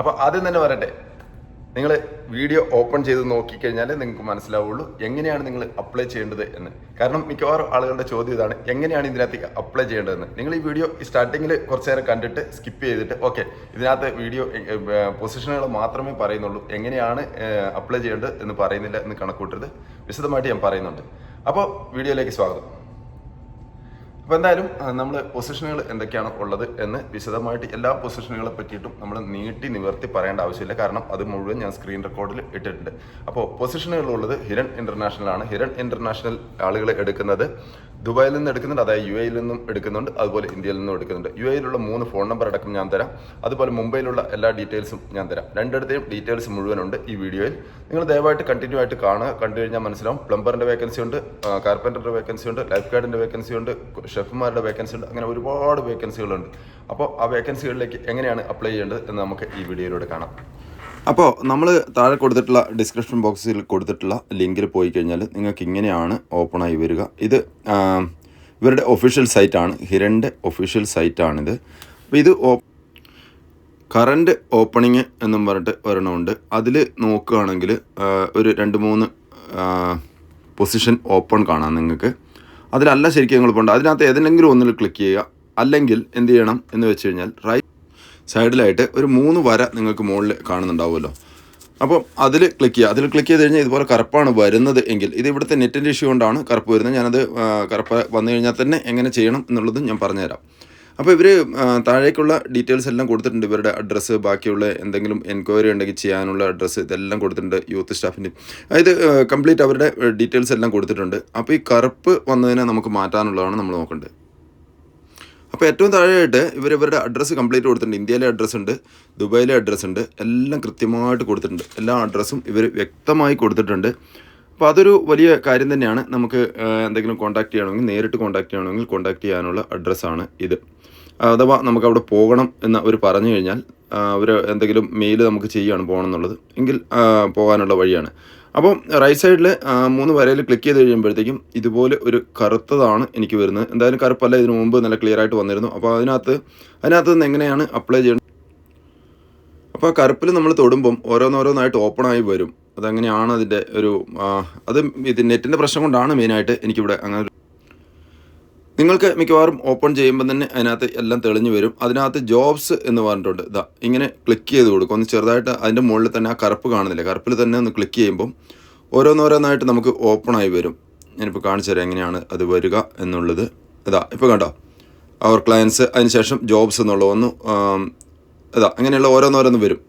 അപ്പോൾ ആദ്യം തന്നെ പറയട്ടെ നിങ്ങൾ വീഡിയോ ഓപ്പൺ ചെയ്ത് നോക്കിക്കഴിഞ്ഞാൽ നിങ്ങൾക്ക് മനസ്സിലാവുള്ളൂ എങ്ങനെയാണ് നിങ്ങൾ അപ്ലൈ ചെയ്യേണ്ടത് എന്ന്. കാരണം മിക്കവാറും ആളുകളുടെ ചോദ്യം ഇതാണ് എങ്ങനെയാണ് ഇതിനകത്തേക്ക് അപ്ലൈ ചെയ്യേണ്ടതെന്ന്. നിങ്ങൾ ഈ വീഡിയോ സ്റ്റാർട്ടിങ്ങിൽ കുറച്ച് നേരം കണ്ടിട്ട് സ്കിപ്പ് ചെയ്തിട്ട് ഓക്കെ ഇതിനകത്ത് വീഡിയോ പൊസിഷനുകൾ മാത്രമേ പറയുന്നുള്ളൂ എങ്ങനെയാണ് അപ്ലൈ ചെയ്യേണ്ടത് എന്ന് പറയുന്നില്ല എന്ന് കണക്കൂട്ടരുത് വിശദമായിട്ട് ഞാൻ പറയുന്നുണ്ട്. അപ്പോൾ വീഡിയോയിലേക്ക് സ്വാഗതം. അപ്പോൾ എന്തായാലും നമ്മൾ പൊസിഷനുകൾ എന്തൊക്കെയാണ് ഉള്ളത് എന്ന് വിശദമായിട്ട് എല്ലാ പൊസിഷനുകളെ പറ്റിയിട്ടും നമ്മൾ നീട്ടി നിവർത്തി പറയേണ്ട ആവശ്യമില്ല. കാരണം അത് മുഴുവൻ ഞാൻ സ്ക്രീൻ റെക്കോർഡിൽ ഇട്ടിട്ടുണ്ട്. അപ്പോൾ പൊസിഷനുകൾ ഉള്ളത് ഹിരൺ ഇന്റർനാഷണൽ ആണ്. ഹിരൺ ഇന്റർനാഷണൽ ആളുകൾ എടുക്കുന്നത് ദുബായിൽ നിന്ന് എടുക്കുന്നുണ്ട് അതായത് യു എയിൽ നിന്നും എടുക്കുന്നുണ്ട് അതുപോലെ ഇന്ത്യയിൽ നിന്നും എടുക്കുന്നുണ്ട്. യു എയിലുള്ള മൂന്ന് ഫോൺ നമ്പർ അടക്കം ഞാൻ തരാം. അതുപോലെ മുംബൈയിലുള്ള എല്ലാ ഡീറ്റെയിൽസും ഞാൻ തരാം. രണ്ടിടത്തെയും ഡീറ്റെയിൽസ് മുഴുവനുണ്ട് ഈ വീഡിയോയിൽ നിങ്ങൾ ദയവായിട്ട് കണ്ടിന്യൂ ആയിട്ട് കാണുക. കണ്ടു കഴിഞ്ഞാൽ മനസ്സിലാവും. പ്ലംബറിന്റെ വേക്കൻസി ഉണ്ട് കാർപ്പന്ററിന്റെ വേക്കൻസി ഉണ്ട് ലൈഫ് ഗാർഡിന്റെ വേക്കൻസി ഉണ്ട് ഷെഫ്മാരുടെ വേക്കൻസി ഉണ്ട് അങ്ങനെ ഒരുപാട് വേക്കൻസികളുണ്ട് അപ്പോൾ ആ വേക്കൻസികളിലേക്ക് എങ്ങനെയാണ് അപ്ലൈ ചെയ്യേണ്ടത് എന്ന് നമുക്ക് ഈ വീഡിയോയിലൂടെ കാണാം. അപ്പോൾ നമ്മൾ താഴെ കൊടുത്തിട്ടുള്ള ഡിസ്ക്രിപ്ഷൻ ബോക്സിൽ കൊടുത്തിട്ടുള്ള ലിങ്കിൽ പോയി കഴിഞ്ഞാൽ നിങ്ങൾക്ക് ഇങ്ങനെയാണ് ഓപ്പണായി വരിക. ഇത് ഇവരുടെ ഒഫീഷ്യൽ സൈറ്റാണ് ഹിരന്റെ ഒഫീഷ്യൽ സൈറ്റാണിത് അപ്പോൾ ഇത് ഓ കറണ്ട് ഓപ്പണിങ് എന്നും പറഞ്ഞിട്ട് ഒരെണ്ണമുണ്ട്. അതിൽ നോക്കുകയാണെങ്കിൽ ഒരു രണ്ട് മൂന്ന് പൊസിഷൻ ഓപ്പൺ കാണാം നിങ്ങൾക്ക്. അതിലല്ല ശരിക്കും നിങ്ങൾ പോകേണ്ട അതിനകത്ത് ഏതെങ്കിലും ഒന്നിൽ ക്ലിക്ക് ചെയ്യുക. അല്ലെങ്കിൽ എന്ത് ചെയ്യണം എന്ന് വെച്ച് കഴിഞ്ഞാൽ റൈറ്റ് സൈഡിലായിട്ട് ഒരു മൂന്ന് വര നിങ്ങൾക്ക് മുകളിൽ കാണുന്നുണ്ടാവുമല്ലോ. അപ്പോൾ അതിൽ ക്ലിക്ക് ചെയ്യുക. അതിൽ ക്ലിക്ക് ചെയ്ത് കഴിഞ്ഞാൽ ഇതുപോലെ കറുപ്പാണ് വരുന്നത് എങ്കിൽ ഇത് ഇവിടുത്തെ നെറ്റിന്റെ ഇഷ്യൂ കൊണ്ടാണ് കറുപ്പ് വരുന്നത്. ഞാനത് കറുപ്പ് വന്നു കഴിഞ്ഞാൽ തന്നെ എങ്ങനെ ചെയ്യണം എന്നുള്ളത് ഞാൻ പറഞ്ഞുതരാം. അപ്പോൾ ഇവർ താഴേക്കുള്ള ഡീറ്റെയിൽസ് എല്ലാം കൊടുത്തിട്ടുണ്ട്. ഇവരുടെ അഡ്രസ്സ് ബാക്കിയുള്ള എന്തെങ്കിലും എൻക്വയറി ഉണ്ടെങ്കിൽ ചെയ്യാനുള്ള അഡ്രസ്സ് ഇതെല്ലാം കൊടുത്തിട്ടുണ്ട് യൂത്ത് സ്റ്റാഫിന്റെ അതായത് കംപ്ലീറ്റ് അവരുടെ ഡീറ്റെയിൽസ് എല്ലാം കൊടുത്തിട്ടുണ്ട്. അപ്പോൾ ഈ കറുപ്പ് വന്നതിനെ നമുക്ക് മാറ്റാനുള്ളതാണ് നമ്മൾ നോക്കേണ്ടത്. അപ്പോൾ ഏറ്റവും താഴെയായിട്ട് ഇവർ ഇവരുടെ അഡ്രസ്സ് കംപ്ലീറ്റ് കൊടുത്തിട്ടുണ്ട്. ഇന്ത്യയിലെ അഡ്രസ്സ് ഉണ്ട് ദുബായിലെ അഡ്രസ്സ് ഉണ്ട് എല്ലാം കൃത്യമായിട്ട് കൊടുത്തിട്ടുണ്ട്. എല്ലാ അഡ്രസ്സും ഇവർ വ്യക്തമായി കൊടുത്തിട്ടുണ്ട്. അപ്പോൾ അതൊരു വലിയ കാര്യം തന്നെയാണ്. നമുക്ക് എന്തെങ്കിലും കോൺടാക്ട് ചെയ്യണമെങ്കിൽ നേരിട്ട് കോൺടാക്ട് ചെയ്യണമെങ്കിൽ കോൺടാക്ട് ചെയ്യാനുള്ള അഡ്രസ്സാണ് ഇത്. അഥവാ നമുക്ക് അവിടെ പോകണം എന്ന് അവർ പറഞ്ഞു കഴിഞ്ഞാൽ അവർ എന്തെങ്കിലും മെയിൽ നമുക്ക് ചെയ്യുകയാണ് പോകണം എന്നുള്ളത്. എങ്കിൽ പോകാനുള്ള വഴിയാണ്. അപ്പം റൈറ്റ് സൈഡിൽ മൂന്ന് വരയിൽ ക്ലിക്ക് ചെയ്ത് കഴിയുമ്പോഴത്തേക്കും ഇതുപോലെ ഒരു കറുത്തതാണ് എനിക്ക് വരുന്നത്. എന്തായാലും കറുപ്പല്ല ഇതിനു മുമ്പ് നല്ല ക്ലിയർ ആയിട്ട് വന്നിരുന്നു. അപ്പോൾ അതിനകത്ത് അതിനകത്ത് നിന്ന് എങ്ങനെയാണ് അപ്ലൈ ചെയ്യേണ്ടത് അപ്പോൾ കറുപ്പിൽ നമ്മൾ തൊടുമ്പം ഓരോന്നോരോന്നായിട്ട് ഓപ്പൺ ആയി വരും. അതങ്ങനെയാണ് അതിന്റെ ഒരു അത് ഇത് നെറ്റിന്റെ പ്രശ്നം കൊണ്ടാണ് മെയിനായിട്ട് എനിക്കിവിടെ അങ്ങനെ നിങ്ങൾക്ക് മിക്കവാറും ഓപ്പൺ ചെയ്യുമ്പോൾ തന്നെ അതിനകത്ത് എല്ലാം തെളിഞ്ഞു വരും. അതിനകത്ത് ജോബ്സ് എന്ന് പറഞ്ഞിട്ടുണ്ട്. ഇതാ ഇങ്ങനെ ക്ലിക്ക് ചെയ്ത് കൊടുക്കും. ഒന്ന് ചെറുതായിട്ട് അതിന്റെ മുകളിൽ തന്നെ ആ കറുപ്പ് കാണുന്നില്ല. കറുപ്പിൽ തന്നെ ഒന്ന് ക്ലിക്ക് ചെയ്യുമ്പം ഓരോന്നോരോന്നായിട്ട് നമുക്ക് ഓപ്പൺ ആയി വരും. ഞാനിപ്പോൾ കാണിച്ചു തരാം എങ്ങനെയാണ് അത് വരിക എന്നുള്ളത്. ഇതാ ഇപ്പോൾ കണ്ടോ? അവർ ക്ലയൻസ് അതിനുശേഷം ജോബ്സ് എന്നുള്ള ഒന്ന് ഇതാ അങ്ങനെയുള്ള ഓരോന്നോരോന്ന് വരും.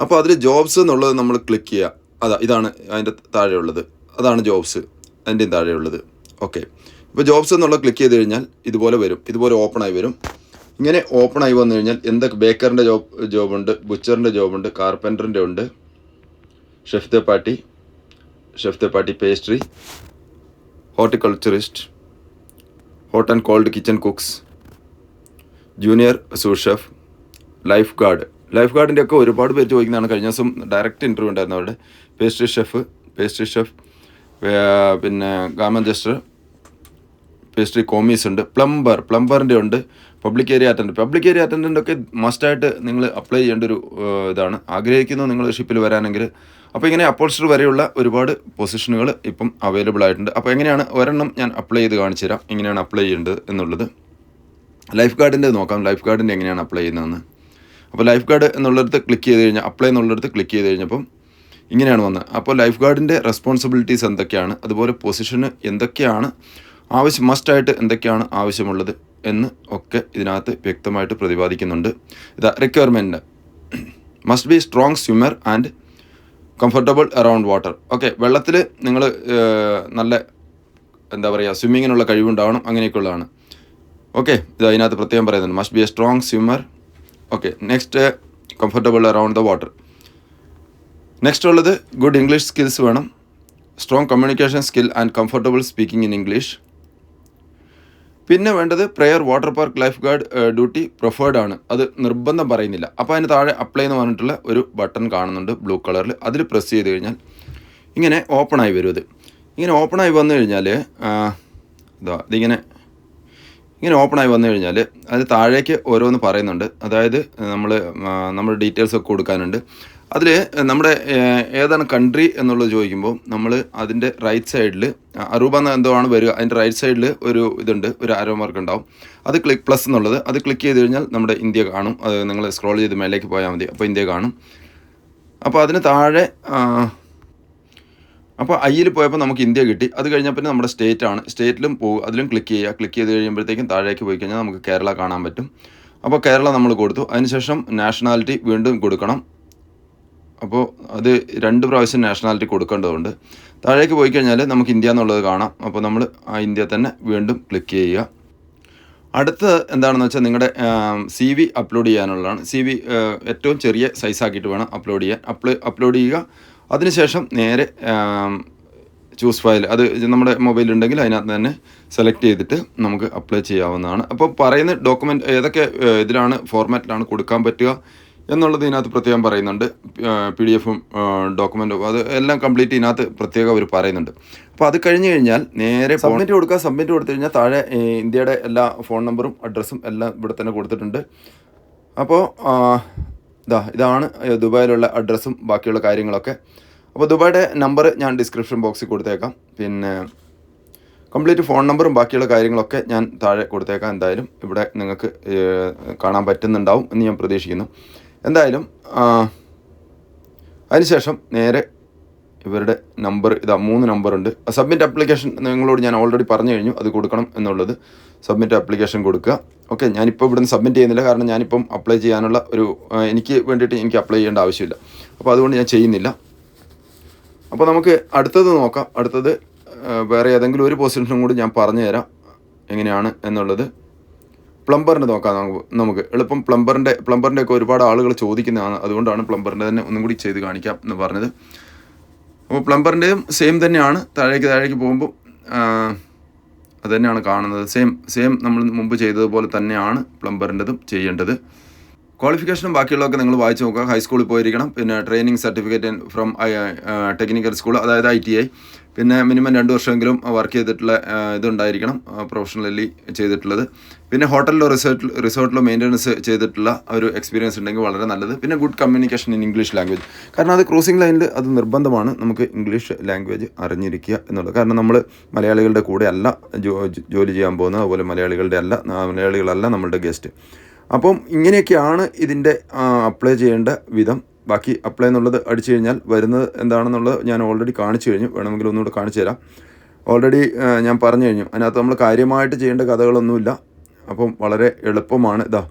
അപ്പോൾ അതിൽ ജോബ്സ് എന്നുള്ളത് നമ്മൾ ക്ലിക്ക് ചെയ്യുക. അതാ ഇതാണ് അതിന്റെ താഴെയുള്ളത്. അതാണ് ജോബ്സ് അതിന്റെയും താഴെയുള്ളത്. ഓക്കെ ഇപ്പോൾ ജോബ്സ് എന്നുള്ള ക്ലിക്ക് ചെയ്ത് കഴിഞ്ഞാൽ ഇതുപോലെ വരും. ഇതുപോലെ ഓപ്പൺ ആയി വരും. ഇങ്ങനെ ഓപ്പൺ ആയി വന്നു കഴിഞ്ഞാൽ എന്തൊക്കെ ബേക്കറിന്റെ ജോബ് ജോബുണ്ട് ബുച്ചറിന്റെ ജോബുണ്ട് കാർപ്പന്ററിന്റെ ഉണ്ട് chef de partie chef de partie pastry horticulturist hot and cold kitchen cooks junior sous chef life guard life ഗാർഡിന്റെ ഒക്കെ ഒരുപാട് പേര് ചോദിക്കുന്നതാണ്. കഴിഞ്ഞ ദിവസം ഡയറക്റ്റ് ഇന്റർവ്യൂ ഉണ്ടായിരുന്നു അവിടെ പേസ്ട്രി ഷെഫ് പേസ്ട്രി ഷെഫ് പിന്നെ ഗാമൻ ജസ്റ്റർ പേസ്ട്രി കോമീസ് ഉണ്ട്. പ്ലംബർ പ്ലംബറിന്റെ ഉണ്ട്. Public area attendant public area attendant ഒക്കെ മസ്റ്റായിട്ട് നിങ്ങൾ അപ്ലൈ ചെയ്യേണ്ട ഒരു ഇതാണ്. ആഗ്രഹിക്കുന്നു നിങ്ങൾ ഷിപ്പിൽ വരാനെങ്കിൽ. അപ്പോൾ ഇങ്ങനെ അപ്പോൾസ്റ്റർ വരെയുള്ള ഒരുപാട് പൊസിഷനുകൾ ഇപ്പം അവൈലബിൾ ആയിട്ടുണ്ട്. അപ്പോൾ എങ്ങനെയാണ്? ഒരെണ്ണം ഞാൻ അപ്ലൈ ചെയ്ത് കാണിച്ചു തരാം. എങ്ങനെയാണ് അപ്ലൈ ചെയ്യേണ്ടത് എന്നുള്ളത്. ലൈഫ് ഗാർഡിന്റെ നോക്കാം. ലൈഫ് ഗാർഡിന്റെ എങ്ങനെയാണ് അപ്ലൈ ചെയ്യുന്നതെന്ന്. അപ്പോൾ ലൈഫ് ഗാർഡ് എന്നുള്ളിടത്ത് ക്ലിക്ക് ചെയ്ത് കഴിഞ്ഞാൽ അപ്ലൈ എന്നുള്ളിടത്ത് ക്ലിക്ക് ചെയ്ത് കഴിഞ്ഞപ്പം ഇങ്ങനെയാണ് വന്നത്. അപ്പോൾ ലൈഫ് ഗാർഡിന്റെ റെസ്പോൺസിബിലിറ്റീസ് എന്തൊക്കെയാണ്? അതുപോലെ പൊസിഷന് എന്തൊക്കെയാണ്? ആവശ്യം മസ്റ്റായിട്ട് എന്തൊക്കെയാണ് ആവശ്യമുള്ളത് എന്ന് ഒക്കെ ഇതിനകത്ത് വ്യക്തമായിട്ട് പ്രതിപാദിക്കുന്നുണ്ട്. ഇതാ requirement must be strong swimmer and comfortable around water okay വെള്ളത്തിൽ നിങ്ങൾ നല്ല എന്താ പറയുക സ്വിമ്മിങ്ങിനുള്ള കഴിവുണ്ടാവണം അങ്ങനെയൊക്കെയുള്ളതാണ്. ഓക്കെ ഇത് അതിനകത്ത് പ്രത്യേകം പറയുന്നുണ്ട്. Must be a strong swimmer okay next comfortable around the water next ഉള്ളത് ഗുഡ് ഇംഗ്ലീഷ് സ്കിൽസ് വേണം. Strong communication skill and comfortable speaking in English പിന്നെ വേണ്ടത് prior water park life guard duty preferred ആണ്. അത് നിർബന്ധം പറയുന്നില്ല. അപ്പോൾ അതിന് താഴെ അപ്ലൈ എന്ന് പറഞ്ഞിട്ടുള്ള ഒരു ബട്ടൺ കാണുന്നുണ്ട് ബ്ലൂ കളറിൽ അതിൽ പ്രസ് ചെയ്ത് കഴിഞ്ഞാൽ ഇങ്ങനെ ഓപ്പൺ ആയി വരും ഇത്. ഇങ്ങനെ ഓപ്പൺ ആയി വന്നു കഴിഞ്ഞാൽ ഇതാ ഇതിങ്ങനെ ഇങ്ങനെ ഓപ്പൺ ആയി വന്നു കഴിഞ്ഞാൽ അത് താഴേക്ക് ഓരോന്ന് പറയുന്നുണ്ട്. അതായത് നമ്മൾ നമ്മുടെ ഡീറ്റെയിൽസ് ഒക്കെ കൊടുക്കാനുണ്ട്. അതിൽ നമ്മുടെ ഏതാണ് കൺട്രി എന്നുള്ളത് ചോദിക്കുമ്പോൾ നമ്മൾ അതിന്റെ റൈറ്റ് സൈഡിൽ അറൂബ എന്ന എന്തോ ആണ് വരിക അതിന്റെ റൈറ്റ് സൈഡിൽ ഒരു ഇതുണ്ട് ഒരു ആരോ മാർക്ക് ഉണ്ടാവും. അത് ക്ലിക്ക് പ്ലസ് എന്നുള്ളത് അത് ക്ലിക്ക് ചെയ്ത് കഴിഞ്ഞാൽ നമ്മുടെ ഇന്ത്യ കാണും. അത് നിങ്ങൾ സ്ക്രോൾ ചെയ്ത് മേലേക്ക് പോയാൽ മതി അപ്പോൾ ഇന്ത്യ കാണും. അപ്പോൾ അതിന് താഴെ അപ്പോൾ ഐയിൽ പോയപ്പോൾ നമുക്ക് ഇന്ത്യ കിട്ടി. അത് കഴിഞ്ഞപ്പോൾ നമ്മുടെ സ്റ്റേറ്റ് ആണ്. സ്റ്റേറ്റിലും പോകും അതിലും ക്ലിക്ക് ചെയ്യുക. ക്ലിക്ക് ചെയ്ത് കഴിയുമ്പോഴത്തേക്കും താഴേക്ക് പോയി കഴിഞ്ഞാൽ നമുക്ക് കേരള കാണാൻ പറ്റും. അപ്പോൾ കേരള നമ്മൾ കൊടുത്തു. അതിനുശേഷം നാഷണാലിറ്റി വീണ്ടും കൊടുക്കണം. അപ്പോൾ അത് രണ്ട് പ്രാവശ്യം നാഷണാലിറ്റി കൊടുക്കേണ്ടതുണ്ട്. താഴേക്ക് പോയി കഴിഞ്ഞാൽ നമുക്ക് ഇന്ത്യ എന്നുള്ളത് കാണാം. അപ്പോൾ നമ്മൾ ആ ഇന്ത്യ തന്നെ വീണ്ടും ക്ലിക്ക് ചെയ്യുക. അടുത്ത് എന്താണെന്ന് വെച്ചാൽ നിങ്ങളുടെ സി വി അപ്ലോഡ് ചെയ്യാനുള്ളതാണ്. സി വി ഏറ്റവും ചെറിയ സൈസാക്കിയിട്ട് വേണം അപ്ലോഡ് ചെയ്യാൻ. അപ്ലോ അപ്ലോഡ് ചെയ്യുക. അതിനുശേഷം നേരെ ചൂസ് ഫയൽ അത് നമ്മുടെ മൊബൈൽ ഉണ്ടെങ്കിൽ അതിനകത്ത് തന്നെ സെലക്ട് ചെയ്തിട്ട് നമുക്ക് അപ്ലൈ ചെയ്യാവുന്നതാണ്. അപ്പോൾ പറയുന്ന ഡോക്യുമെന്റ് ഏതൊക്കെ ഇതിലാണ് ഫോർമാറ്റിലാണ് കൊടുക്കാൻ പറ്റുക? എന്നുള്ളത് ഇതിനകത്ത് പ്രത്യേകം പറയുന്നുണ്ട്. പി ഡി എഫും ഡോക്യുമെന്റും അത് എല്ലാം കംപ്ലീറ്റ് ഇതിനകത്ത് പ്രത്യേകം അവർ പറയുന്നുണ്ട്. അപ്പോൾ അത് കഴിഞ്ഞ് കഴിഞ്ഞാൽ നേരെ സബ്മിറ്റ് കൊടുക്കുക സബ്മിറ്റ് കൊടുത്തു കഴിഞ്ഞാൽ താഴെ ഇന്ത്യയുടെ എല്ലാ ഫോൺ നമ്പറും അഡ്രസ്സും എല്ലാം ഇവിടെ തന്നെ കൊടുത്തിട്ടുണ്ട്. അപ്പോൾ ഇതാ ഇതാണ് ദുബായിലുള്ള അഡ്രസ്സും ബാക്കിയുള്ള കാര്യങ്ങളൊക്കെ. അപ്പോൾ ദുബായുടെ നമ്പർ ഞാൻ ഡിസ്ക്രിപ്ഷൻ ബോക്സിൽ കൊടുത്തേക്കാം. പിന്നെ കംപ്ലീറ്റ് ഫോൺ നമ്പറും ബാക്കിയുള്ള കാര്യങ്ങളൊക്കെ ഞാൻ താഴെ കൊടുത്തേക്കാം. എന്തായാലും ഇവിടെ നിങ്ങൾക്ക് കാണാൻ പറ്റുന്നുണ്ടാവും എന്ന് ഞാൻ പ്രതീക്ഷിക്കുന്നു. എന്തായാലും അതിനുശേഷം നേരെ ഇവരുടെ നമ്പർ ഇതാ മൂന്ന് നമ്പറുണ്ട് സബ്മിറ്റ് ആപ്ലിക്കേഷൻ നിങ്ങളോട് ഞാൻ ഓൾറെഡി പറഞ്ഞു കഴിഞ്ഞു അത് കൊടുക്കണം എന്നുള്ളത്. സബ്മിറ്റ് ആപ്ലിക്കേഷൻ കൊടുക്കുക. ഓക്കെ ഞാനിപ്പോൾ ഇവിടുന്ന് സബ്മിറ്റ് ചെയ്യുന്നില്ല കാരണം ഞാനിപ്പം അപ്ലൈ ചെയ്യാനുള്ള ഒരു എനിക്ക് വേണ്ടിയിട്ട് എനിക്ക് അപ്ലൈ ചെയ്യേണ്ട ആവശ്യമില്ല. അപ്പോൾ അതുകൊണ്ട് ഞാൻ ചെയ്യുന്നില്ല. അപ്പോൾ നമുക്ക് അടുത്തത് നോക്കാം. അടുത്തത് വേറെ ഏതെങ്കിലും ഒരു പൊസിഷനും കൂടി ഞാൻ പറഞ്ഞു തരാം എങ്ങനെയാണ് എന്നുള്ളത്. പ്ലംബറിന് നോക്കാം നമുക്ക് എളുപ്പം പ്ലംബറിന്റെ പ്ലംബറിന്റെ ഒക്കെ ഒരുപാട് ആളുകൾ ചോദിക്കുന്നതാണ്. അതുകൊണ്ടാണ് പ്ലംബറിന്റെ തന്നെ ഒന്നും കൂടി ചെയ്ത് കാണിക്കാം എന്ന് പറഞ്ഞത്. അപ്പോൾ പ്ലംബറിന്റെയും സെയിം തന്നെയാണ്. താഴേക്ക് താഴേക്ക് പോകുമ്പോൾ അത് തന്നെയാണ് കാണുന്നത്. സെയിം സെയിം നമ്മൾ മുമ്പ് ചെയ്തതുപോലെ തന്നെയാണ് പ്ലംബറിന്റെതും ചെയ്യേണ്ടത്. ക്വാളിഫിക്കേഷനും ബാക്കിയുള്ളതൊക്കെ നിങ്ങൾ വായിച്ച് നോക്കുക. ഹൈസ്കൂളിൽ പോയിരിക്കണം. പിന്നെ training certificate from technical school അതായത് ഐ ടി ഐ പിന്നെ മിനിമം രണ്ട് വർഷമെങ്കിലും വർക്ക് ചെയ്തിട്ടുള്ള ഇതുണ്ടായിരിക്കണം പ്രൊഫഷണലി ചെയ്തിട്ടുള്ളത്. പിന്നെ ഹോട്ടലിലോ റിസോർട്ടിൽ റിസോർട്ടിലോ മെയിന്റനൻസ് ചെയ്തിട്ടുള്ള ഒരു എക്സ്പീരിയൻസ് ഉണ്ടെങ്കിൽ വളരെ നല്ലത്. പിന്നെ good communication in English language കാരണം അത് ക്രൂസിംഗ് ലൈനിൽ അത് നിർബന്ധമാണ് നമുക്ക് ഇംഗ്ലീഷ് ലാംഗ്വേജ് അറിഞ്ഞിരിക്കുക എന്നുള്ളത്. കാരണം നമ്മൾ മലയാളികളുടെ കൂടെ അല്ല ജോലി ചെയ്യാൻ പോകുന്നത്. അതുപോലെ മലയാളികളുടെ അല്ല മലയാളികളല്ല നമ്മളുടെ ഗസ്റ്റ് അപ്പം ഇങ്ങനെയൊക്കെയാണ് ഇതിന്റെ അപ്ലൈ ചെയ്യേണ്ട വിധം. ബാക്കി അപ്ലൈ എന്നുള്ളത് അടിച്ചു കഴിഞ്ഞാൽ വരുന്നത് എന്താണെന്നുള്ളത് ഞാൻ ഓൾറെഡി കാണിച്ചു കഴിഞ്ഞു. വേണമെങ്കിൽ ഒന്നുകൂടെ കാണിച്ചു തരാം. ഓൾറെഡി ഞാൻ പറഞ്ഞു കഴിഞ്ഞു. അതിനകത്ത് നമ്മൾ കാര്യമായിട്ട് ചെയ്യേണ്ട കഥകളൊന്നുമില്ല. അപ്പം വളരെ എളുപ്പമാണ് ഇതാ.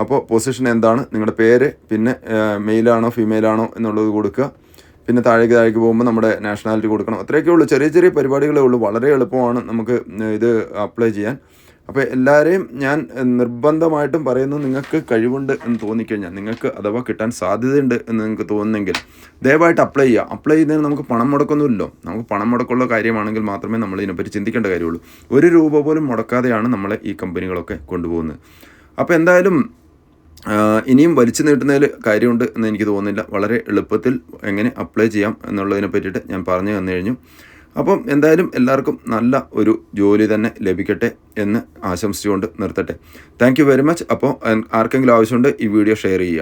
അപ്പോൾ പൊസിഷൻ എന്താണ്? നിങ്ങളുടെ പേര് പിന്നെ മെയിലാണോ ഫീമെയിലാണോ എന്നുള്ളത് കൊടുക്കുക. പിന്നെ താഴേക്ക് താഴേക്ക് പോകുമ്പോൾ നമ്മുടെ നാഷണാലിറ്റി കൊടുക്കണം. അത്രയൊക്കെ ഉള്ളൂ. ചെറിയ ചെറിയ പരിപാടികളേ ഉള്ളൂ. വളരെ എളുപ്പമാണ് നമുക്ക് ഇത് അപ്ലൈ ചെയ്യാൻ. അപ്പോൾ എല്ലാവരെയും ഞാൻ നിർബന്ധമായിട്ടും പറയുന്നു നിങ്ങൾക്ക് കഴിവുണ്ട് എന്ന് തോന്നിക്കഴിഞ്ഞാൽ നിങ്ങൾക്ക് അഥവാ കിട്ടാൻ സാധ്യതയുണ്ട് എന്ന് നിങ്ങൾക്ക് തോന്നുന്നെങ്കിൽ ദയവായിട്ട് അപ്ലൈ ചെയ്യുക. അപ്ലൈ ചെയ്യുന്നതിന് നമുക്ക് പണം മുടക്കൊന്നുമില്ലല്ലോ. നമുക്ക് പണം മുടക്കമുള്ള കാര്യമാണെങ്കിൽ മാത്രമേ നമ്മൾ ഇതിനെപ്പറ്റി ചിന്തിക്കേണ്ട കാര്യമുള്ളൂ. ഒരു രൂപ പോലും മുടക്കാതെയാണ് നമ്മളെ ഈ കമ്പനികളൊക്കെ കൊണ്ടുപോകുന്നത്. അപ്പോൾ എന്തായാലും ഇനിയും വലിച്ചു നീട്ടുന്നതിൽ കാര്യമുണ്ട് എന്ന് എനിക്ക് തോന്നുന്നില്ല. വളരെ എളുപ്പത്തിൽ എങ്ങനെ അപ്ലൈ ചെയ്യാം എന്നുള്ളതിനെ പറ്റിയിട്ട് ഞാൻ പറഞ്ഞു തന്നു കഴിഞ്ഞു. അപ്പം എന്തായാലും എല്ലാവർക്കും നല്ല ഒരു ജോലി തന്നെ ലഭിക്കട്ടെ എന്ന് ആശംസിച്ചുകൊണ്ട് നിർത്തട്ടെ. താങ്ക് വെരി മച്ച് അപ്പോൾ ആർക്കെങ്കിലും ആവശ്യമുണ്ട് ഈ വീഡിയോ ഷെയർ ചെയ്യുക.